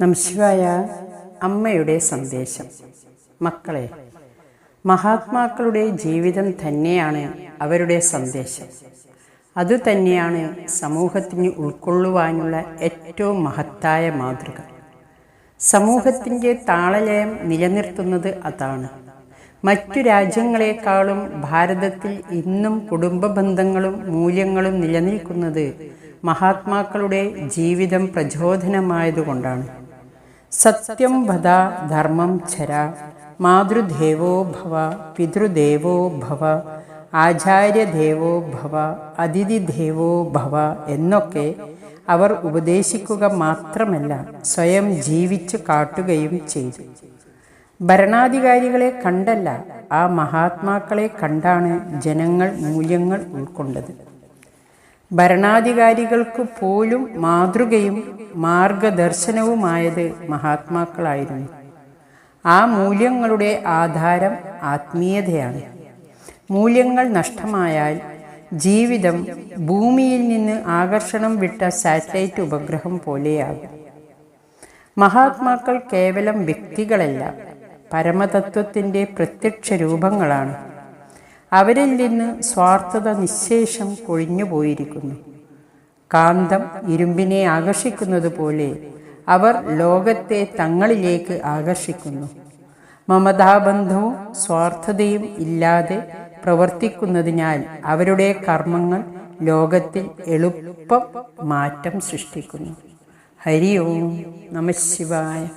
നമശിവായ അമ്മയുടെ സന്ദേശം. മക്കളെ മഹാത്മാക്കളുടെ ജീവിതം തന്നെയാണ് അവരുടെ സന്ദേശം. അതുതന്നെയാണ് സമൂഹത്തിന് ഉൾക്കൊള്ളുവാനുള്ള ഏറ്റവും മഹത്തായ മാതൃക. സമൂഹത്തിന്റെ താളലയം നിലനിർത്തുന്നത് അതാണ്. മറ്റു രാജ്യങ്ങളെക്കാളും ഭാരതത്തിൽ ഇന്നും കുടുംബ ബന്ധങ്ങളും മൂല്യങ്ങളും നിലനിൽക്കുന്നത് മഹാത്മാക്കളുടെ ജീവിതം പ്രചോദനമായതുകൊണ്ടാണ്. സത്യം വദ ധർമ്മം ചര മാതൃദേവോ ഭവ പിതൃദേവോ ഭവ ആചാര്യദേവോ ഭവ അതിഥിദേവോ ഭവ എന്നൊക്കെ അവർ ഉപദേശിക്കുക മാത്രമല്ല സ്വയം ജീവിച്ച് കാട്ടുകയും ചെയ്തു. ഭരണാധികാരികളെ കണ്ടല്ല ആ മഹാത്മാക്കളെ കണ്ടാണ് ജനങ്ങൾ മൂല്യങ്ങൾ ഉൾക്കൊണ്ടത്. ഭരണാധികാരികൾക്ക് പോലും മാതൃകയും മാർഗദർശനവുമായത് മഹാത്മാക്കളായിരുന്നു. ആ മൂല്യങ്ങളുടെ ആധാരം ആത്മീയതയാണ്. മൂല്യങ്ങൾ നഷ്ടമായാൽ ജീവിതം ഭൂമിയിൽ നിന്ന് ആകർഷണം വിട്ട സാറ്റലൈറ്റ് ഉപഗ്രഹം പോലെയാകും. മഹാത്മാക്കൾ കേവലം വ്യക്തികളല്ല പരമതത്വത്തിന്റെ പ്രത്യക്ഷ രൂപങ്ങളാണ്. അവരിൽ നിന്ന് സ്വാർത്ഥത നിശേഷം കൊഴിഞ്ഞുപോയിരിക്കുന്നു കാന്തം ഇരുമ്പിനെ ആകർഷിക്കുന്നത് പോലെ അവർ ലോകത്തെ തങ്ങളിലേക്ക് ആകർഷിക്കുന്നു. മമതാബന്ധവും സ്വാർത്ഥതയും ഇല്ലാതെ പ്രവർത്തിക്കുന്നതിനാൽ അവരുടെ കർമ്മങ്ങൾ ലോകത്തിൽ എളുപ്പം മാറ്റം സൃഷ്ടിക്കുന്നു. ഹരി ഓം നമശിവായ